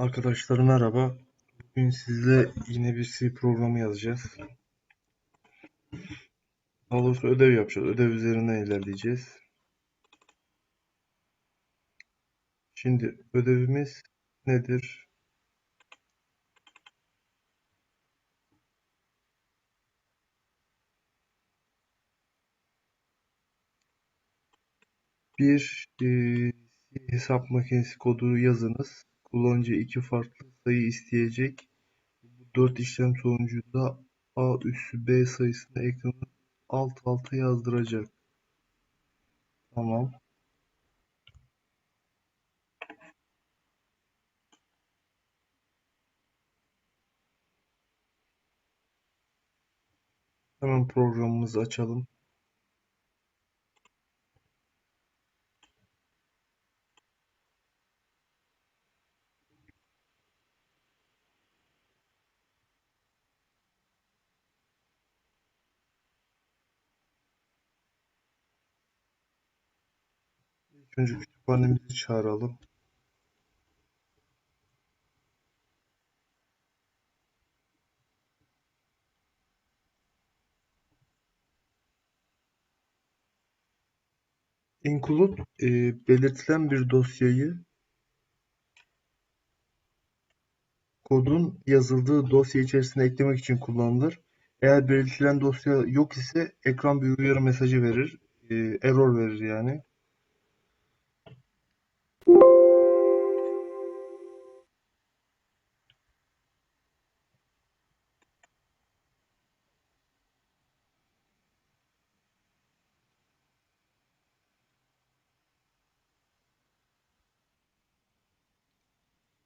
Arkadaşlar merhaba. Bugün sizle yine bir C programı yazacağız. Daha doğrusu ödev yapacağız. Ödev üzerine ilerleyeceğiz. Şimdi ödevimiz nedir? Bir e, hesap makinesi kodu yazınız. Kullanıcı iki farklı sayı isteyecek. Bu dört işlem sonucunda A üssü B sayısını ekranın alt alta yazdıracak. Tamam. Hemen programımızı açalım. İlk kütüphanemizi çağıralım. Include e, belirtilen bir dosyayı kodun yazıldığı dosya içerisine eklemek için kullanılır. Eğer belirtilen dosya yok ise ekran bir uyarı mesajı verir. E, error verir yani.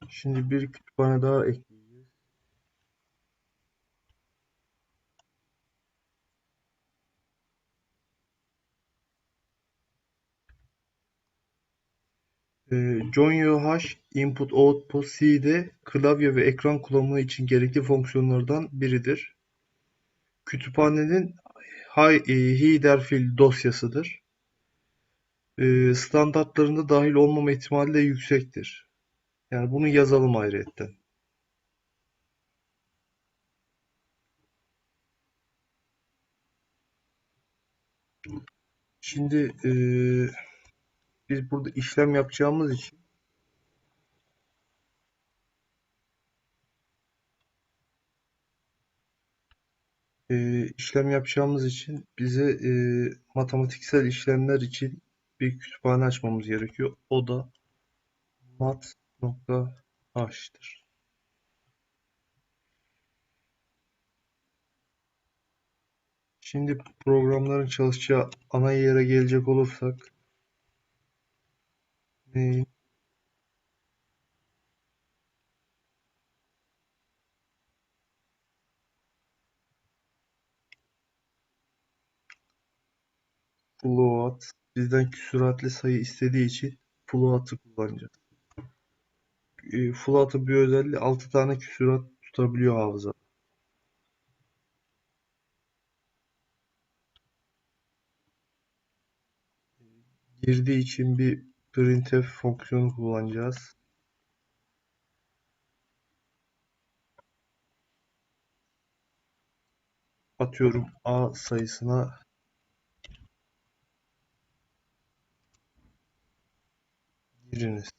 Şimdi bir kütüphane daha ekleyeceğiz. E, JoinUH Input Output C'de klavye ve ekran kullanımı için gerekli fonksiyonlardan biridir. Kütüphanenin hi- e, dosyasıdır. E, standartlarında dahil olmama ihtimali de yüksektir. Yani bunu yazalım ayrıyetten. Şimdi e, biz burada işlem yapacağımız için e, işlem yapacağımız için bize e, matematiksel işlemler için bir kütüphane açmamız gerekiyor. O da mat.h'tır. Şimdi programların çalışacağı ana yere gelecek olursak main float bizden küsuratlı sayı istediği için float'ı kullanacağız. E, float'ın bir özelliği 6 tane küsurat tutabiliyor hafıza. Girdiği için bir printf fonksiyonu kullanacağız. Atıyorum A sayısına giriniz.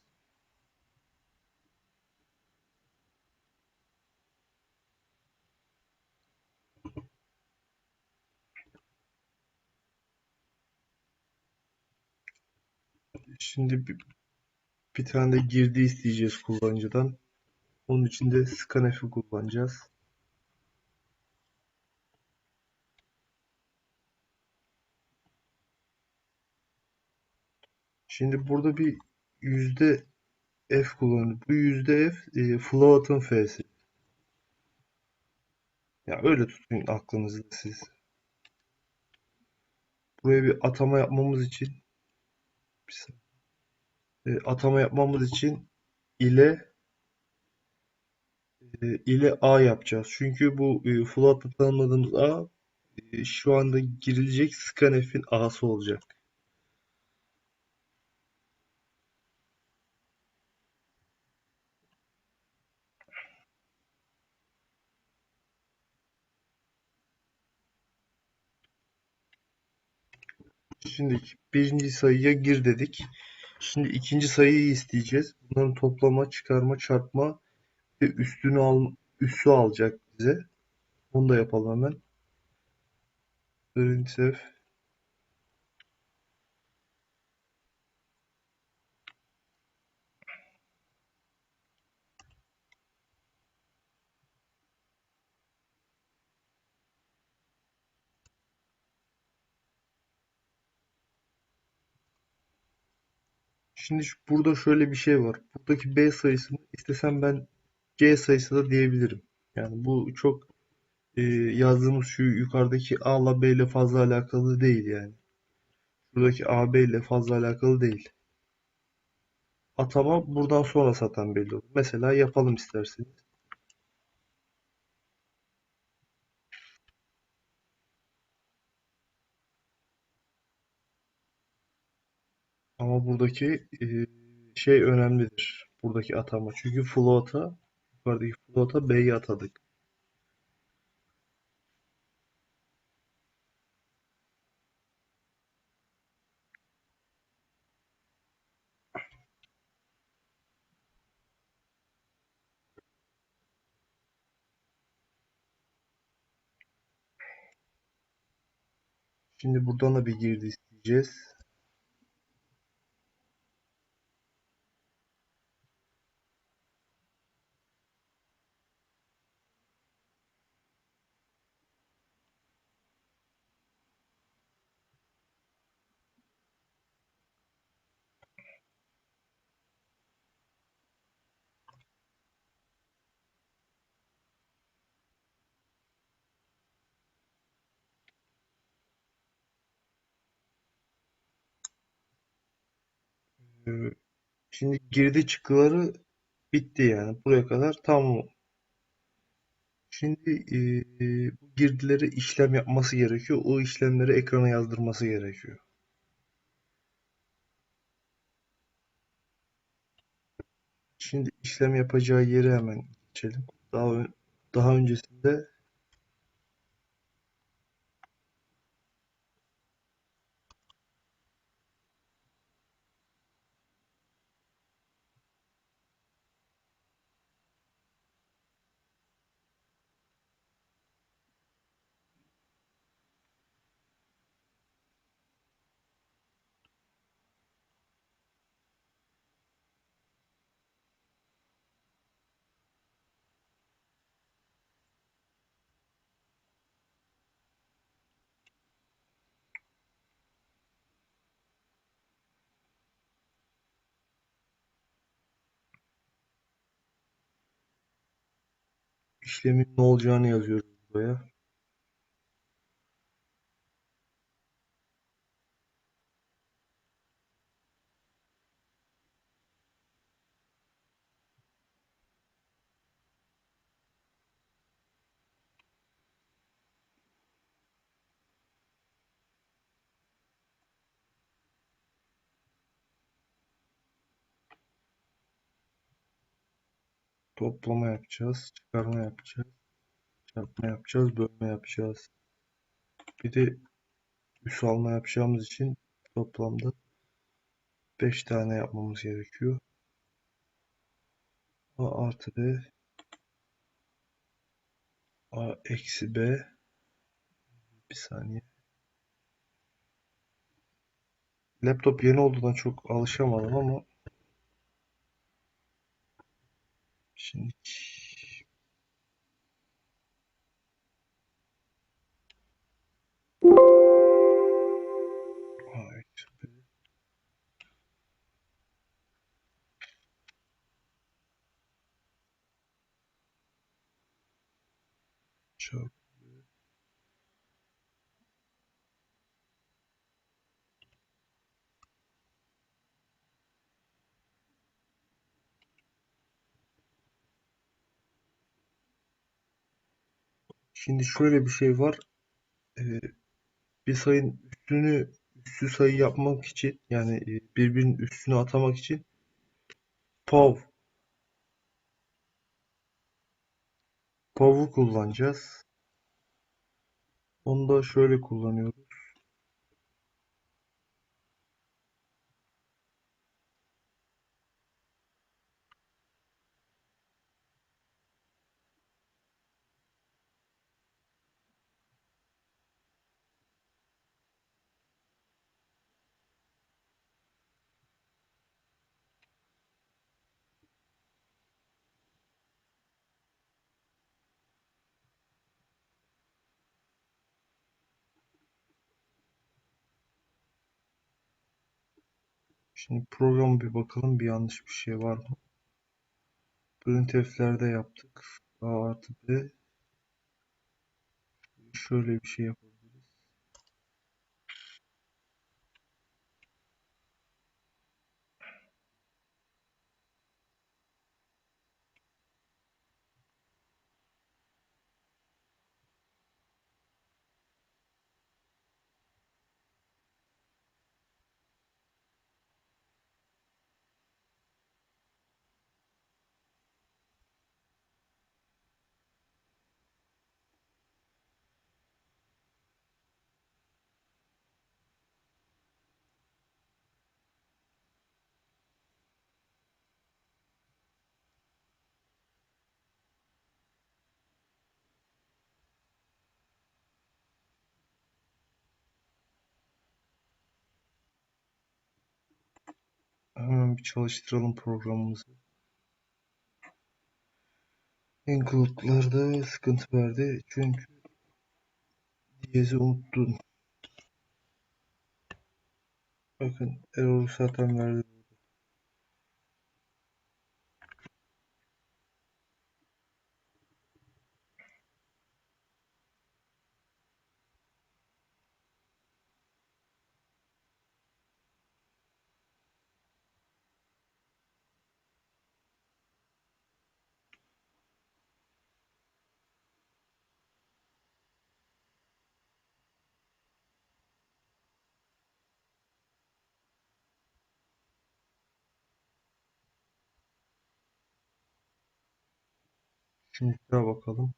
Şimdi bir, bir tane de girdi isteyeceğiz kullanıcıdan. Onun için de scanf'i kullanacağız. Şimdi burada bir yüzde f kullanılıyor. Bu yüzde f e, float'ın f'si. Ya öyle tutun aklınızda siz. Buraya bir atama yapmamız için bir saniye. E, atama yapmamız için ile e, ile A yapacağız. Çünkü bu e, float'ta tanımladığımız A e, şu anda girilecek scanf'in A'sı olacak. Şimdi birinci sayıya gir dedik. Şimdi ikinci sayıyı isteyeceğiz. Bunların toplama, çıkarma, çarpma ve üstünü al, üssü alacak bize. Onu da yapalım hemen. Printf Şimdi burada şöyle bir şey var. Buradaki B sayısını istesem ben C sayısı da diyebilirim. Yani bu çok e, yazdığımız şu yukarıdaki A ile B ile fazla alakalı değil yani. Buradaki A B ile fazla alakalı değil. Atama buradan sonra zaten belli olur. Mesela yapalım isterseniz. Ama buradaki e, şey önemlidir. Buradaki atama. Çünkü float'a yukarıdaki float'a B'yi atadık. Şimdi buradan da bir girdi isteyeceğiz. Ee, Şimdi girdi çıkıları bitti yani. Buraya kadar tamam. Şimdi e, bu girdileri işlem yapması gerekiyor. O işlemleri ekrana yazdırması gerekiyor. Şimdi işlem yapacağı yeri hemen geçelim. Daha daha öncesinde işlemin ne olacağını yazıyoruz buraya. Toplama yapacağız, çıkarma yapacağız, çarpma yapacağız, bölme yapacağız. Bir de üs alma yapacağımız için toplamda 5 tane yapmamız gerekiyor. A artı B A eksi B bir saniye. Laptop yeni olduğundan çok alışamadım ama şimdi Şimdi şöyle bir şey var. Ee, bir sayının üstünü üstü sayı yapmak için yani e, birbirinin üstüne atamak için POV POV'u kullanacağız. Onu da şöyle kullanıyoruz. Şimdi programa bir bakalım bir yanlış bir şey var mı? Printf'lerde yaptık. A artı B. Şöyle bir şey yapabiliriz. Hemen bir çalıştıralım programımızı. Include'larda sıkıntı verdi. Çünkü diyezi unuttun. Bakın error zaten verdi. Şimdi daha bakalım.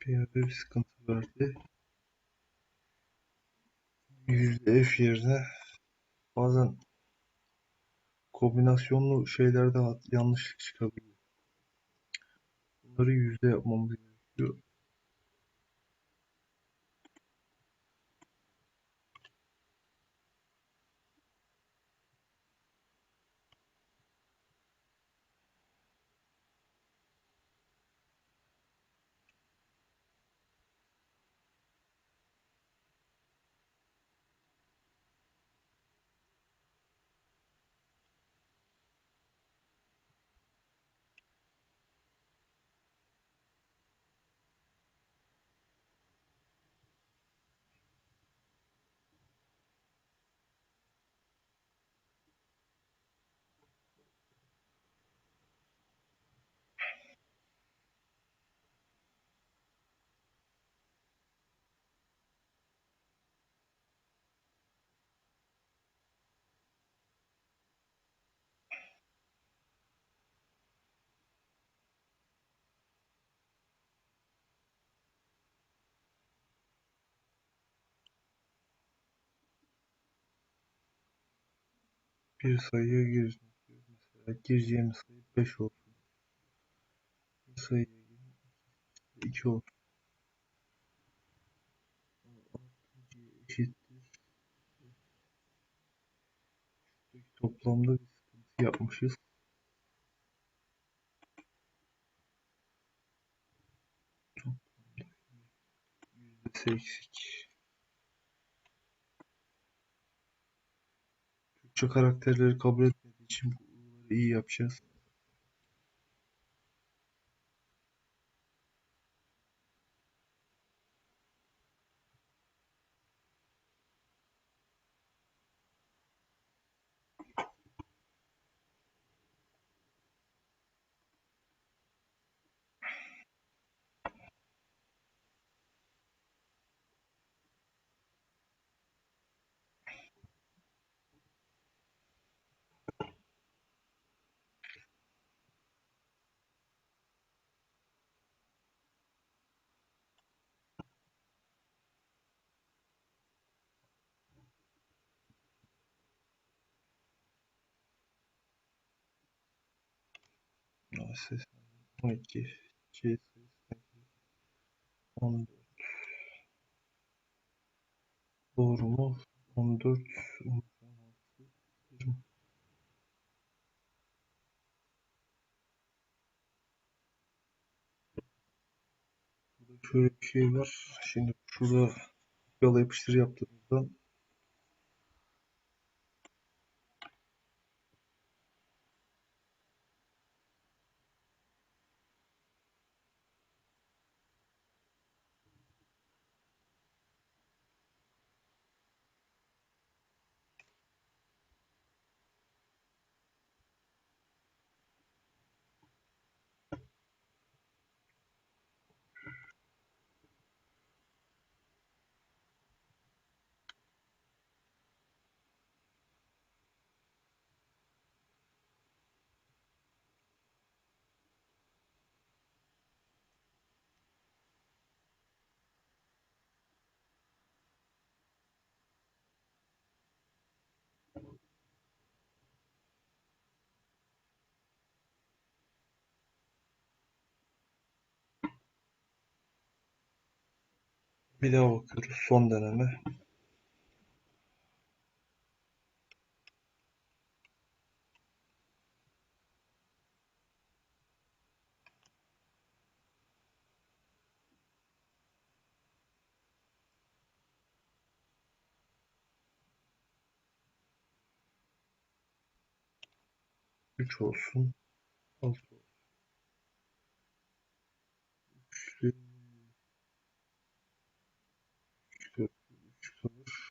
Bir yerde bir sıkıntı verdi. F yerine bazen kombinasyonlu şeylerde hat- yanlışlık çıkabiliyor. Bunları yüzde yapmamız gerekiyor. bir sayıya girsin istiyoruz. Mesela gireceğimiz sayı 5 olsun. Bir sayıya girin 2 olsun. eşittir. Şuradaki toplamda bir sıkıntı yapmışız. Toplamda %8 Türkçe karakterleri kabul etmediği için bunları iyi yapacağız. 12 C sayısı 14 Doğru mu? 14 16 20 Burada şöyle bir şey var. Şimdi şurada yala yapıştır yaptığımızda bir daha bakıyoruz. Son deneme. Üç olsun. Altı olsun. Üçlü. Üç dört. Üç kalır.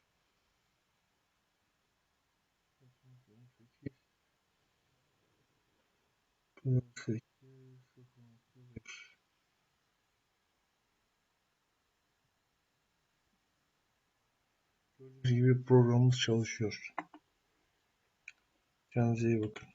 Sekiz. Bunun sekiz. Gördüğünüz gibi programımız çalışıyor. Kendinize iyi bakın.